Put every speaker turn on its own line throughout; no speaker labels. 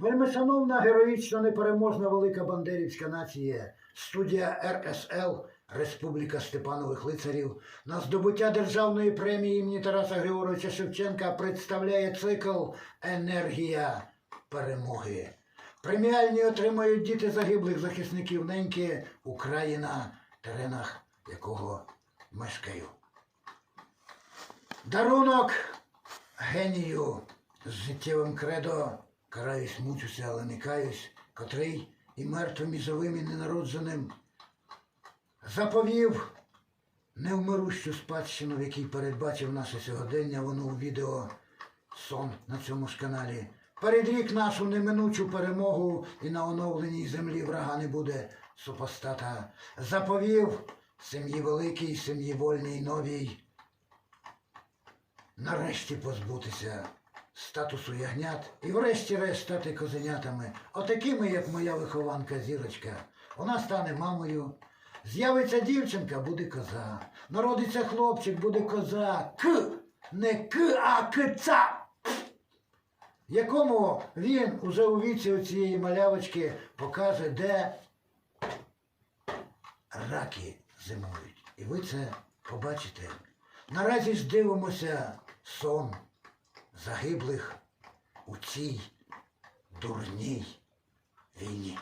Вельми шановна, героїчна, непереможна велика бандерівська нація, студія РСЛ Республіка Степанових Лицарів на здобуття державної премії імені Тараса Григоровича Шевченка представляє цикл Енергія перемоги. Преміальні отримають діти загиблих захисників неньки Україна, теренах якого мешкаю. Дарунок генію з життєвим кредо караюсь, мучуся, але не каюсь, котрий і мертвим, і живим, і ненародженим заповів невмирущу спадщину, в якій передбачив наше сьогодення, воно у відео сон на цьому ж каналі. Передрік нашу неминучу перемогу і на оновленій землі врага не буде супостата. Заповів сім'ї великій, сім'ї вольній новій. Нарешті позбутися статусу ягнят і врешті-решт стати козенятами, отакими, як моя вихованка зірочка. Вона стане мамою. З'явиться дівчинка, буде коза. Народиться хлопчик, буде коза. К, не к, а кица. Якому він уже у віці цієї малявочки покаже, де раки зимують. І ви це побачите. Наразі ж дивимося сон загиблих у цій дурній війні.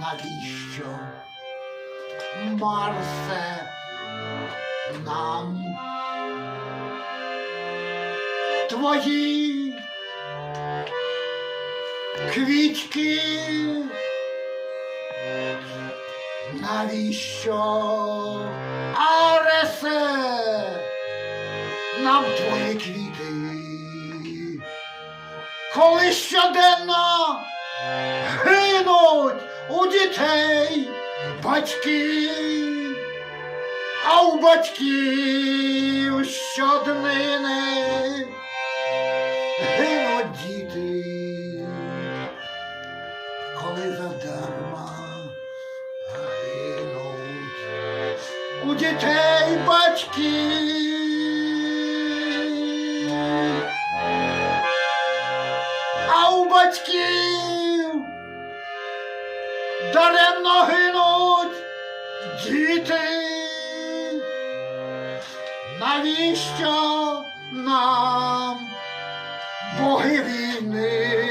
Навіщо Марсе нам твої квітки? Навіщо Аресе нам твої квіти? Коли щоденно гинуть у дітей батьки, а у батьків щоднини у дітей батьки. А у батьків даремно гинуть діти. Навіщо нам боги війни?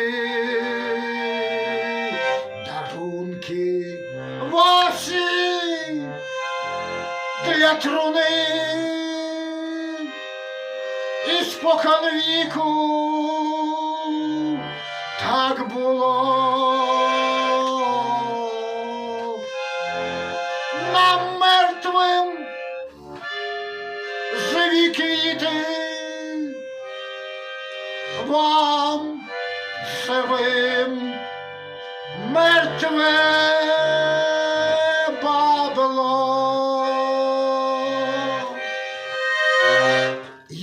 Дарунки для труни і спокон віку. Так було. Нам мертвим живі квіти, вам живим мертве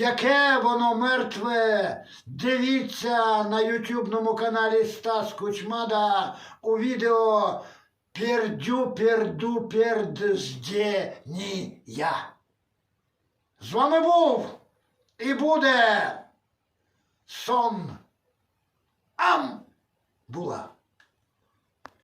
Яке воно мертве? Дивіться на ютубному каналі Стас Кучмада у відео Пердю перду пердздєнія. З вами був і буде сон Ам була.